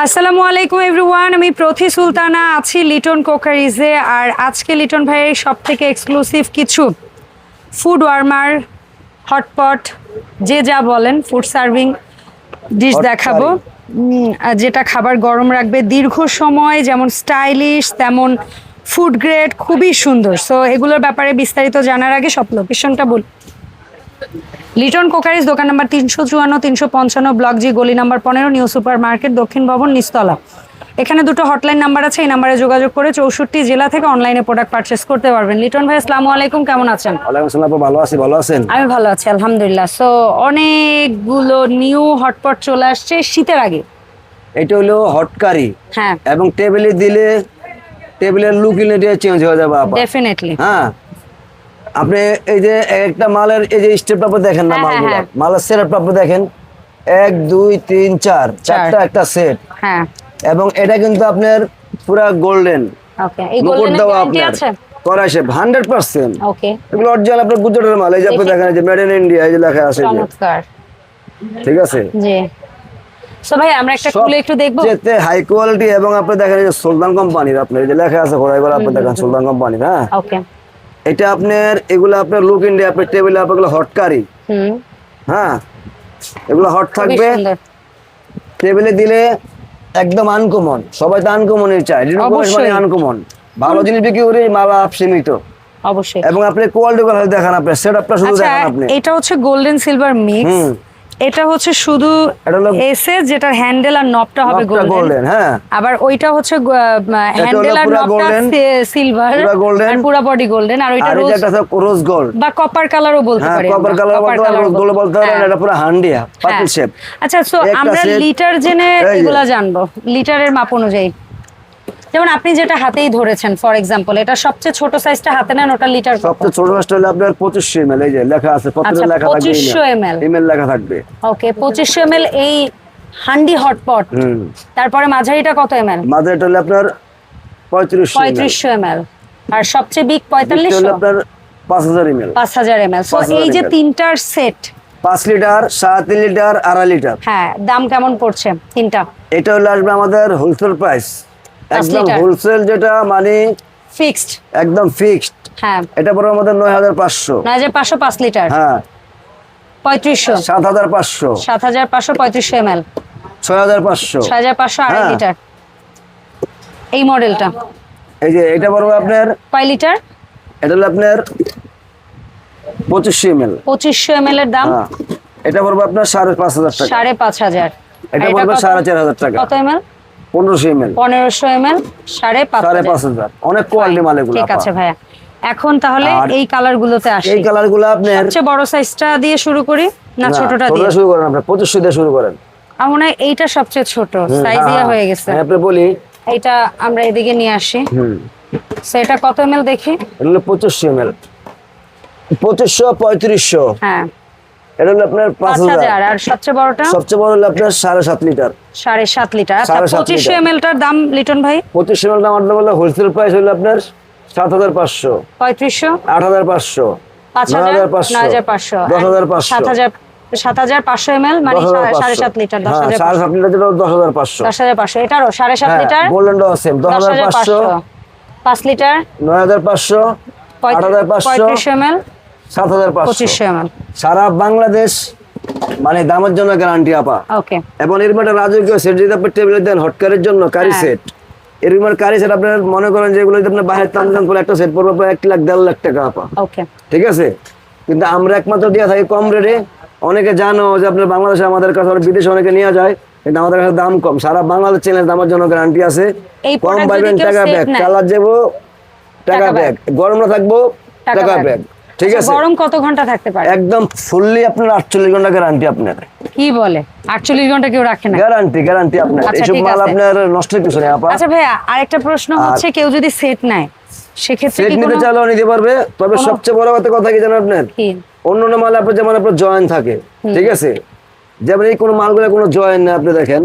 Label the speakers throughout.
Speaker 1: আসসালামু আলাইকুম এভরিওয়ান আমি প্রথি সুলতানা আছি লিটন কোকারিজে। আর আজকে লিটন ভাইয়ের সব থেকে এক্সক্লুসিভ কিছু ফুড ওয়ার্মার হটপট যে যা বলেন ফুড সার্ভিং ডিশ দেখাবো। যেটা খাবার গরম রাখবে দীর্ঘ সময় যেমন স্টাইলিশ তেমন ফুড গ্রেড খুবই সুন্দর। সো এগুলোর ব্যাপারে বিস্তারিত জানার আগে সব লোকেশনটা বল। লিটন কোকারিজ দোকান নাম্বার তিনশো চুয়ান্ন তিনশো পঞ্চান্ন ব্লক জি গলি নাম্বার পনেরো নিউ সুপার মার্কেট দক্ষিণ ভবন নিস্তলা এখানে দুটো হটলাইন নাম্বার আছে এই নাম্বারে যোগাযোগ করে চৌষট্টি জেলা থেকে অনলাইনে প্রোডাক্ট পারচেস করতে পারবেন। লিটন ভাই আসসালামু আলাইকুম কেমন আছেন?
Speaker 2: ওয়ালাইকুম আসসালাম ভালো আছি ভালো আছেন?
Speaker 1: আমি ভালো আছি আলহামদুলিল্লাহ। সো অনেকগুলো নিউ হটপট চলে আসছে শীতের আগে।
Speaker 2: এটা হলো হট কারি
Speaker 1: হ্যাঁ।
Speaker 2: এবং টেবিলে দিলে টেবিলের লুক ইউনিটে চেঞ্জ হয়ে যাবে
Speaker 1: ডেফিনেটলি
Speaker 2: হ্যাঁ। আপনি এই যে একটা মালের এই যে স্টেপটা আপনি দেখেন না
Speaker 1: হ্যাঁ, হ্যাঁ,
Speaker 2: মালগুলো?
Speaker 1: হ্যাঁ।
Speaker 2: মালের সেট আপনি দেখেন। এক দুই তিন চার। চারটা একটা সেট
Speaker 1: হ্যাঁ।
Speaker 2: এবং এটা কিন্তু আপনার পুরা গোল্ডেন
Speaker 1: ওকে এই গোল্ডেন গ্যারান্টি
Speaker 2: আপনার।
Speaker 1: আছে?
Speaker 2: করা সে হান্ড্রেড পার্সেন্ট
Speaker 1: ওকে
Speaker 2: এগুলো অরিজিনাল আপনার গুজরাটের মাল। এই যে আপনি দেখেন যে মেড ইন ইন্ডিয়া এই যে লেখা আছে
Speaker 1: চমৎকার।
Speaker 2: ঠিক আছে?
Speaker 1: জি। সো ভাই আমরা একটা খুলে একটু দেখব?
Speaker 2: যেতে হাই কোয়ালিটি এবং আপনি দেখেন এই সুলতান কোম্পানির আপনার এই যে লেখা আছে আপনি দেখেন সুলতান কোম্পানির হ্যাঁ?
Speaker 1: ওকে
Speaker 2: এটা আপনার এগুলো আপনার লুক ইন্ডিয়া আপনার টেবিলে আপনার হট কারি
Speaker 1: হুম।
Speaker 2: হ্যাঁ? এগুলো হট থাকবে। টেবিলে দিলে একদম আনকমন সবাই তো আনকমনই চায়। মানে আনকমন ভালো জিনিস বিক্রি করে বাপ সীমিত।
Speaker 1: অবশ্যই।
Speaker 2: এবং আপনি কোয়ালিটি গুলো দেখান আপনি। সেটআপটা শুধু
Speaker 1: আচ্ছা
Speaker 2: দেখান আপনি।
Speaker 1: এটা হচ্ছে গোল্ডেন সিলভার মিক্স। এটা হচ্ছে শুধু এসে যেটার হ্যান্ডেল আর নবটা হবে গোল্ডেন
Speaker 2: গোল্ডেন হ্যাঁ
Speaker 1: আবার ওইটা হচ্ছে হ্যান্ডেল আর নবটা সিলভার
Speaker 2: পুরা।
Speaker 1: আর পুরা বডি গোল্ডেন আর ওইটা রোজ
Speaker 2: রোজ গোল্ড
Speaker 1: বা কপার কালারও বলতে
Speaker 2: হ্যাঁ
Speaker 1: পারি
Speaker 2: কপার কালার বলতে
Speaker 1: colour
Speaker 2: পারেন
Speaker 1: বলতে-
Speaker 2: গোল্ড বলতে
Speaker 1: হ্যাঁ।
Speaker 2: এটা পুরো হান্ডিয়া পার্পল
Speaker 1: হ্যাঁ।
Speaker 2: শেপ
Speaker 1: আচ্ছা সো আমরা লিটার জেনে এগুলা জানব লিটারের মাপ অনুযায়ী যেমন আপনি যেটা হাতেই ধরেছেন ফর এক্সাম্পল এটা সবচেয়ে ছোট সাইজটা হাতে নেন ওটা লিটার
Speaker 2: সবচেয়ে ছোট মাছটা হলো আপনার পঁচিশশো এমএল এই যে লেখা আছে
Speaker 1: আচ্ছা,
Speaker 2: পত্রে লেখা থাকবে
Speaker 1: 2500 ml
Speaker 2: ইমেল লেখা থাকবে।
Speaker 1: ওকে পঁচিশশো এম এই হান্ডি হটপট তারপরে মাঝারিটা কত এম এল
Speaker 2: মাদারটা হলো আপনার পঁয়ত্রিশশো
Speaker 1: পঁয়ত্রিশশো এম আর সবচেয়ে বিগ
Speaker 2: হলো আপনার পাঁচ হাজার এমএল
Speaker 1: পাঁচ হাজার এম এল এই যে তিনটার সেট
Speaker 2: পাঁচ লিটার সাত লিটার আড়াই লিটার।
Speaker 1: হ্যাঁ দাম কেমন পড়ছে তিনটা?
Speaker 2: এটা হলো আসবে আমাদের হোলসেল প্রাইস একদম হোলসেল যেটা মানে
Speaker 1: ফিক্সড।
Speaker 2: একদম ফিক্সড
Speaker 1: হ্যাঁ।
Speaker 2: এটা পড়বে আমাদের নয় হাজার পাঁচশো।
Speaker 1: নয় হাজার পাঁচশো পাঁচ লিটার।
Speaker 2: হ্যাঁ।
Speaker 1: পঁয়ত্রিশশো।
Speaker 2: সাত হাজার পাঁচশো।
Speaker 1: সাত হাজার পাঁচশো পঁয়ত্রিশশো এম
Speaker 2: ছয় হাজার পাঁচশো।
Speaker 1: ছয় পাঁচশো আড়াই
Speaker 2: হ্যাঁ।
Speaker 1: লিটার। এই মডেলটা।
Speaker 2: এই যে এটা পড়বে আপনার
Speaker 1: কয় লিটার?
Speaker 2: এটা হলো আপনার পঁচিশশো এমএল।
Speaker 1: পঁচিশশো এম এর দাম?
Speaker 2: হ্যাঁ। এটা পড়বে আপনার সাড়ে পাঁচ হাজার টাকা।
Speaker 1: সাড়ে পাঁচ হাজার।
Speaker 2: এটা
Speaker 1: আর এটা
Speaker 2: পড়বে
Speaker 1: কত?
Speaker 2: সাড়ে হাজার
Speaker 1: এম এল
Speaker 2: পনেরোশো এমএল
Speaker 1: পনেরোশো এম এল সাড়ে
Speaker 2: সাড়ে। পাঁচ হাজার। অনেক কোয়ালিটি মাল এগুলো
Speaker 1: ঠিক আছে ভাইয়া। এখন তাহলে এই কালার গুলোতে আসি।
Speaker 2: এই কালারগুলো আপনার
Speaker 1: সবচেয়ে বড় সাইজটা দিয়ে শুরু করি না ছোটটা দিয়ে?
Speaker 2: শুরু করেন পঁচিশশো দিয়ে শুরু করেন।
Speaker 1: আমার মনে হয় এইটা সবচেয়ে ছোট সাইজ
Speaker 2: হ্যাঁ,
Speaker 1: ইয়া
Speaker 2: হ্যাঁ।
Speaker 1: হয়ে গেছে।
Speaker 2: আপনি বলি
Speaker 1: এইটা আমরা এদিকে নিয়ে আসি।
Speaker 2: হুম।
Speaker 1: সেটা কত এম দেখি?
Speaker 2: এটা হলো পঁচিশশো এমএল পঁচিশশো পঁয়ত্রিশশো।
Speaker 1: হ্যাঁ।
Speaker 2: এটা হলো আপনার পাঁচ হাজার।
Speaker 1: আর সবচেয়ে বড়টা?
Speaker 2: সবচেয়ে বড় হলো আপনার সাড়ে সাত লিটার।
Speaker 1: সাড়ে সাত লিটার। পঁচিশশো এম এলটার দাম লিটন ভাই?
Speaker 2: পঁচিশশো এমএল আমাদের বললে হোলসেল প্রাইস হলো আপনার সাত হাজার পাঁচশো।
Speaker 1: পঁয়ত্রিশশো?
Speaker 2: আট হাজার পাঁচশো।
Speaker 1: পাঁচ হাজার?
Speaker 2: পাঁচশো।
Speaker 1: নয় হাজার পাঁচশো।
Speaker 2: দশ হাজার পাঁচশো।
Speaker 1: সাত হাজার সাত হাজার পাঁচশো এম এল মানে সাড়ে সাত লিটার দশ
Speaker 2: হ্যাঁ,
Speaker 1: হাজার
Speaker 2: সাড়ে সাত লিটার দশ হাজার পাঁচশো।
Speaker 1: দশ হাজার পাঁচশো। এটারও সাড়ে সাত
Speaker 2: হ্যাঁ
Speaker 1: লিটার?
Speaker 2: গোল্ডেন দশ হাজার পাঁচশো।
Speaker 1: পাঁচশো। পাঁচ লিটার?
Speaker 2: নয় হাজার পাঁচশো আট হাজার পাঁচশো।
Speaker 1: পঁয়ত্রিশশো এম এল
Speaker 2: সাত হাজার
Speaker 1: পঁচিশশো
Speaker 2: সারা বাংলাদেশ মানে দামের জন্য গ্যারান্টি আপা।
Speaker 1: ওকে
Speaker 2: এবং এরকম একটা রাজকীয় সেট যদি আপনি টেবিলে দেন হটকারের জন্য কারি। সেট এরকম কারি সেট আপনার মনে করেন যে এগুলো যদি আপনার দাম দাম করে একটা সেট পড়বে আপনার এক লাখ দেড় লাখ টাকা আপা।
Speaker 1: ওকে
Speaker 2: ঠিক আছে? কিন্তু আমরা একমাত্র দিয়ে থাকি কম রেটে অনেকে জানো যে আপনার বাংলাদেশে আমাদের কাছে বিদেশে অনেকে নিয়ে যায় কিন্তু আমাদের কাছে দাম কম। সারা বাংলাদেশ চ্যালেঞ্জ দামের জন্য গ্যারান্টি আছে। কম পাইবেন টাকা ব্যাগ কালার যাব টাকা ব্যাগ গরম না থাকব
Speaker 1: টাকা
Speaker 2: ব্যাগ ঠিক
Speaker 1: আচ্ছা,
Speaker 2: আছে?
Speaker 1: গরম কত ঘণ্টা থাকতে পারে?
Speaker 2: একদম ফুললি আপনার আটচল্লিশ ঘণ্টা গ্যারান্টি আপনার
Speaker 1: কি বলে? আটচল্লিশ ঘণ্টা কেউ রাখে না।
Speaker 2: গ্যারান্টি গ্যারান্টি আপনার।
Speaker 1: আচ্ছা,
Speaker 2: এইসব
Speaker 1: ঠিক
Speaker 2: মাল আপনার নষ্ট কিছু নেই আপা।
Speaker 1: আচ্ছা ভাইয়া আরেকটা প্রশ্ন হচ্ছে কেউ যদি সেট নেয় সেক্ষেত্রে কি
Speaker 2: নিতে পারবে তবে সবচেয়ে বড় কথা কথা কি জানেন আপনার?
Speaker 1: কি?
Speaker 2: অন্য অন্য মাল আপনার যেমন আপনার জয়েন থাকে ঠিক আছে? যেমন এই কোনো মালগুলো কোনো জয়েন না আপনি দেখেন।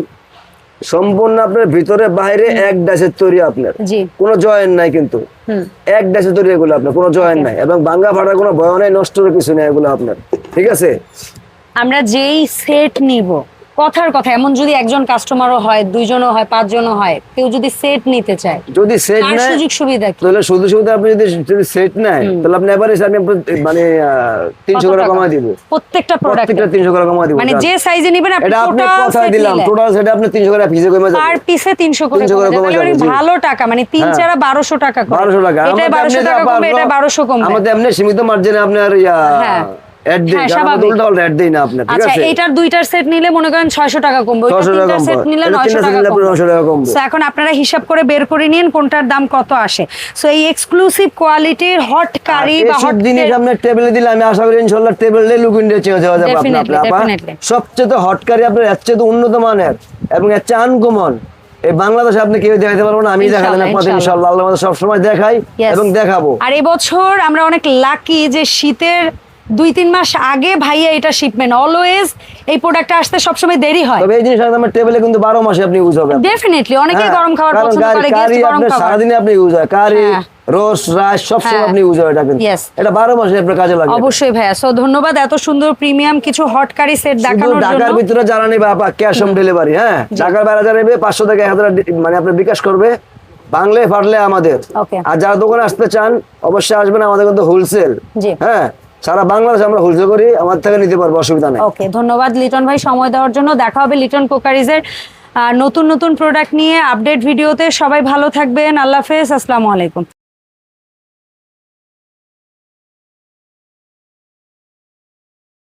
Speaker 2: সম্পূর্ণ আপনার ভিতরে বাইরে এক ড্যাশের তৈরি আপনার। কোনো জয়েন নাই কিন্তু। এক ড্যাশের তৈরি এগুলো আপনার কোনো জয়েন নাই। এবং ভাঙ্গা ফাটার কোনো ভয় নাই নষ্ট কিছু নেই এগুলো আপনার। ঠিক আছে?
Speaker 1: আমরা যেই সেট নিব কথার কথা এমন যদি একজন কাস্টমারও হয় দুইজনও হয় পাঁচজনও হয় কেউ যদি সেট নিতে চায়
Speaker 2: যদি সেট নেয়
Speaker 1: সুযোগ সুবিধা কি?
Speaker 2: তাহলে শুধু শুধু আপনি যদি যদি সেট নেয় তাহলে আপনি এভারেজ আমি মানে তিনশো
Speaker 1: কত
Speaker 2: করে
Speaker 1: টাকা?
Speaker 2: কমাই দিব।
Speaker 1: প্রত্যেকটা প্রোডাক্ট
Speaker 2: প্রত্যেকটা তিনশো করে কমাই দিব
Speaker 1: মানে যে সাইজে নেবেন আপনি
Speaker 2: এটা আপনি কথায় দিলাম টোটাল সেটা আপনি তিনশো করে পিসে কমে যাবে।
Speaker 1: পার পিসে তিনশো করে
Speaker 2: 300 করে
Speaker 1: কমে
Speaker 2: কমে
Speaker 1: যাবে। ভালো টাকা মানে তিন
Speaker 2: হ্যাঁ।
Speaker 1: চারা বারোশো টাকা করে।
Speaker 2: বারোশো টাকা।
Speaker 1: এটা
Speaker 2: আমাদের
Speaker 1: বারোশো
Speaker 2: এমনি
Speaker 1: টাকা
Speaker 2: যা
Speaker 1: কমবে এটা
Speaker 2: পারল,
Speaker 1: বারোশো কমবে।
Speaker 2: আমাদের এমনি সীমিত মার্জিনে আপনার
Speaker 1: হ্যাঁ। এখন আপনারা হিসাব করে বের করে নিন কোনটার দাম কত আসে। সো এই এক্সক্লুসিভ কোয়ালিটির হট কারি বা হট
Speaker 2: জিনিস আপনার টেবিলে দিলে আমি আশা করি ইনশাল্লাহ টেবিলে লুক ইন্ডিয়া চেঞ্জ হয়ে যাবে আপনার।
Speaker 1: Definitely,
Speaker 2: আপা
Speaker 1: definitely.
Speaker 2: আপনার উন্নত মানের এবং এর চেয়ে আনকমন এই বাংলাদেশে আপনি কেউ দেখাতে পারব না আমি দেখাতে না
Speaker 1: ইনশাল্লাহ,
Speaker 2: ইনশাল্লাহ আল্লাহ সব দেখাই এবং দেখাবো।
Speaker 1: আর এবছর আমরা অনেক লাকি যে শীতের দুই তিন মাস আগে ভাইয়া এটা শিপমেন্ট অলওয়েজ এই প্রোডাক্টটা আসতে সবসময় দেরি হয়।
Speaker 2: তবে এই জিনিস আমার টেবিলে কিন্তু বারো মাসে আপনি ইউজ হবে।
Speaker 1: ডেফিনেটলি অনেকে
Speaker 2: হ্যাঁ,
Speaker 1: গরম খাবার পছন্দ
Speaker 2: করে
Speaker 1: গেস্ট গরম খাবার।
Speaker 2: সারাদিনে আপনি ইউজ হয়। কারি
Speaker 1: হ্যাঁ।
Speaker 2: রোস রাইস সব সময়
Speaker 1: হ্যাঁ।
Speaker 2: আপনি ইউজ হয় এটা কিন্তু। এটা বারো মাসে আপনার কাজে লাগে
Speaker 1: অবশ্যই ভাইয়া। সো ধন্যবাদ এত সুন্দর প্রিমিয়াম কিছু হট কারি সেট দেখানোর
Speaker 2: ঢাকার
Speaker 1: জন্য।
Speaker 2: ভিতরে যারা নেবে আপা ক্যাশ অন ডেলিভারি হ্যাঁ? ঢাকার বাইরে যারা নেবে পাঁচশো থেকে এক হাজার ডি- মানে আপনার বিকাশ করবে বাংলায় পারলে আমাদের। আর যারা দোকানে আসতে চান অবশ্যই আসবেন আমাদের কিন্তু হোলসেল। হ্যাঁ? সারা বাংলাদেশ আমরা হোলসেল করি, আমার থেকে নিতে পারব, অসুবিধা নেই।
Speaker 1: ওকে ধন্যবাদ লিটন ভাই সময় দেওয়ার জন্য। দেখা হবে লিটন কোকারিজের নতুন নতুন প্রোডাক্ট নিয়ে আপডেট ভিডিওতে সবাই ভালো থাকবেন, আল্লাহ হাফেজ, আসসালামু আলাইকুম।